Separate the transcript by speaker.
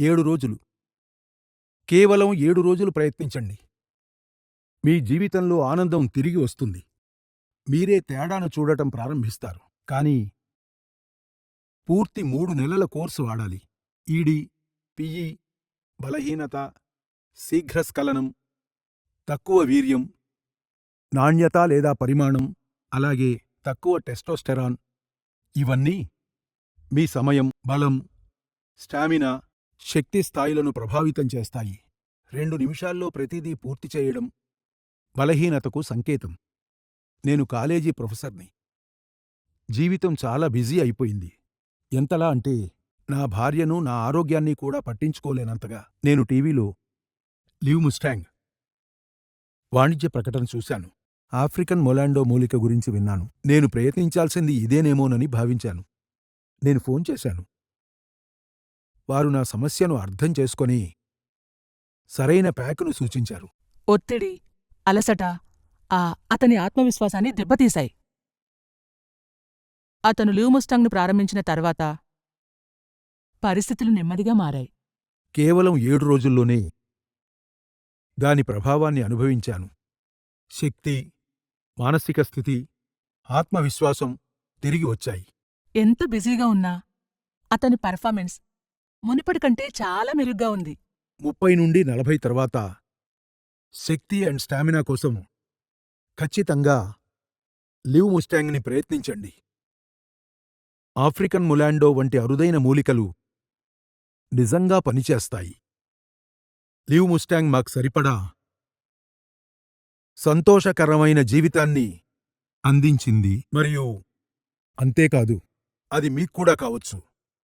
Speaker 1: ఏడు రోజులు. కేవలం ఏడు రోజులు ప్రయత్నించండి. మీ జీవితంలో ఆనందం తిరిగి వస్తుంది. మీరే తేడాను చూడటం ప్రారంభిస్తారు. కానీ పూర్తి మూడు నెలల కోర్సు వాడాలి. ఈడి పిఈ బలహీనత శీఘ్రస్ఖలనం తక్కువ వీర్యం నాణ్యత లేదా పరిమాణం అలాగే తక్కువ టెస్టోస్టెరాన్. ఇవన్నీ మీ సమయం బలం స్టామినా శక్తి స్థాయిలను ప్రభావితం చేస్తాయి. రెండు నిమిషాల్లో ప్రతిదీ పూర్తి చేయడం బలహీనతకు సంకేతం. నేను కాలేజీ ప్రొఫెసర్ని. జీవితం చాలా బిజీ అయిపోయింది. ఎంతలా అంటే నా భార్యను నా ఆరోగ్యాన్ని కూడా పట్టించుకోలేనంతగా నేను టీవీలో లివ్ ముస్టాంగ్ వాణిజ్య ప్రకటన చూశాను. ఆఫ్రికన్ మొలాండో మూలిక గురించి విన్నాను. నేను ప్రయత్నించాల్సింది ఇదేనేమోనని భావించాను. నేను ఫోన్ చేశాను. వారు నా సమస్యను అర్థం చేసుకొని సరైన ప్యాకును సూచించారు.
Speaker 2: ఒత్తిడి అలసట ఆ అతని ఆత్మవిశ్వాసాన్ని దెబ్బతీశాయి. అతను ల్యూముస్టాంగ్ను ప్రారంభించిన తర్వాత పరిస్థితులు నెమ్మదిగా మారాయి.
Speaker 1: కేవలం ఏడు రోజుల్లోనే దాని ప్రభావాన్ని అనుభవించాను. శక్తి మానసిక స్థితి ఆత్మవిశ్వాసం తిరిగి వచ్చాయి.
Speaker 2: ఎంత బిజీగా ఉన్నా అతని పెర్ఫార్మెన్స్ మునిపటి కంటే చాలా మెరుగ్గా ఉంది.
Speaker 1: ముప్పై నుండి నలభై తర్వాత శక్తి అండ్ స్టామినా కోసం ఖచ్చితంగా లివ్ ముస్టాంగ్ని ప్రయత్నించండి. ఆఫ్రికన్ ములాండో వంటి అరుదైన మూలికలు నిజంగా పనిచేస్తాయి. లివ్ ముస్టాంగ్ మాకు సరిపడా సంతోషకరమైన జీవితాన్ని అందించింది. మరియు అంతేకాదు అది మీకు కూడా కావచ్చు.